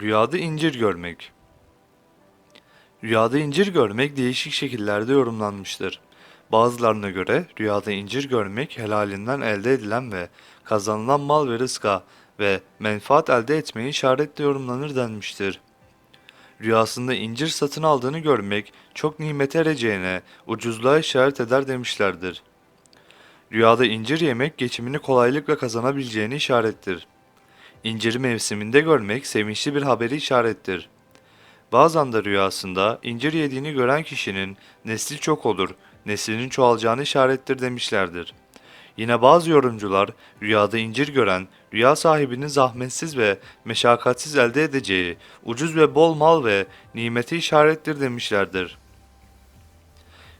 Rüyada incir görmek. Rüyada incir görmek değişik şekillerde yorumlanmıştır. Bazılarına göre rüyada incir görmek helalinden elde edilen ve kazanılan mal ve rızka ve menfaat elde etmeyi işaretle yorumlanır denmiştir. Rüyasında incir satın aldığını görmek çok nimete ereceğine, ucuzluğa işaret eder demişlerdir. Rüyada incir yemek geçimini kolaylıkla kazanabileceğini işarettir. İnciri mevsiminde görmek sevinçli bir haberi işarettir. Bazen de rüyasında incir yediğini gören kişinin nesli çok olur, neslinin çoğalacağını işarettir demişlerdir. Yine bazı yorumcular rüyada incir gören, rüya sahibinin zahmetsiz ve meşakkatsiz elde edeceği, ucuz ve bol mal ve nimeti işarettir demişlerdir.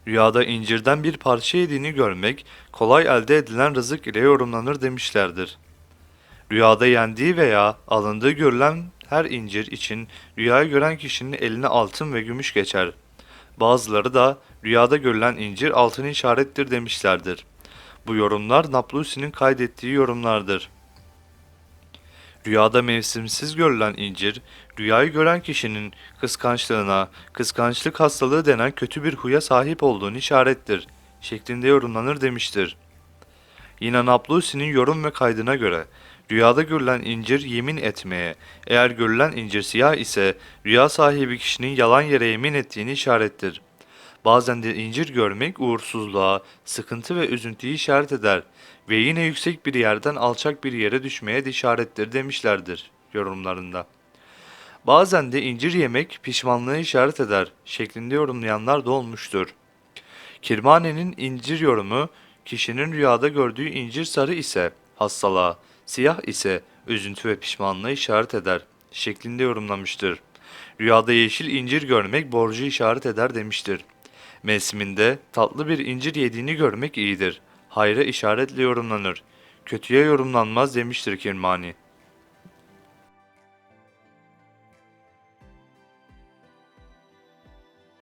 Rüyada incirden bir parça yediğini görmek, kolay elde edilen rızık ile yorumlanır demişlerdir. Rüyada yendiği veya alındığı görülen her incir için rüyayı gören kişinin eline altın ve gümüş geçer. Bazıları da rüyada görülen incir altın işarettir demişlerdir. Bu yorumlar Naplusi'nin kaydettiği yorumlardır. Rüyada mevsimsiz görülen incir, rüyayı gören kişinin kıskançlığına, kıskançlık hastalığı denen kötü bir huya sahip olduğunu işarettir, şeklinde yorumlanır demiştir. Yine Naplusi'nin yorum ve kaydına göre rüyada görülen incir yemin etmeye, eğer görülen incir siyah ise rüya sahibi kişinin yalan yere yemin ettiğini işarettir. Bazen de incir görmek uğursuzluğa, sıkıntı ve üzüntüyü işaret eder ve yine yüksek bir yerden alçak bir yere düşmeye de işarettir demişlerdir yorumlarında. Bazen de incir yemek pişmanlığı işaret eder şeklinde yorumlayanlar da olmuştur. Kirmane'nin incir yorumu, kişinin rüyada gördüğü incir sarı ise hastalığa, siyah ise üzüntü ve pişmanlığı işaret eder şeklinde yorumlamıştır. Rüyada yeşil incir görmek borcu işaret eder demiştir. Mevsiminde tatlı bir incir yediğini görmek iyidir. Hayra işaretle yorumlanır. Kötüye yorumlanmaz demiştir Kirmani.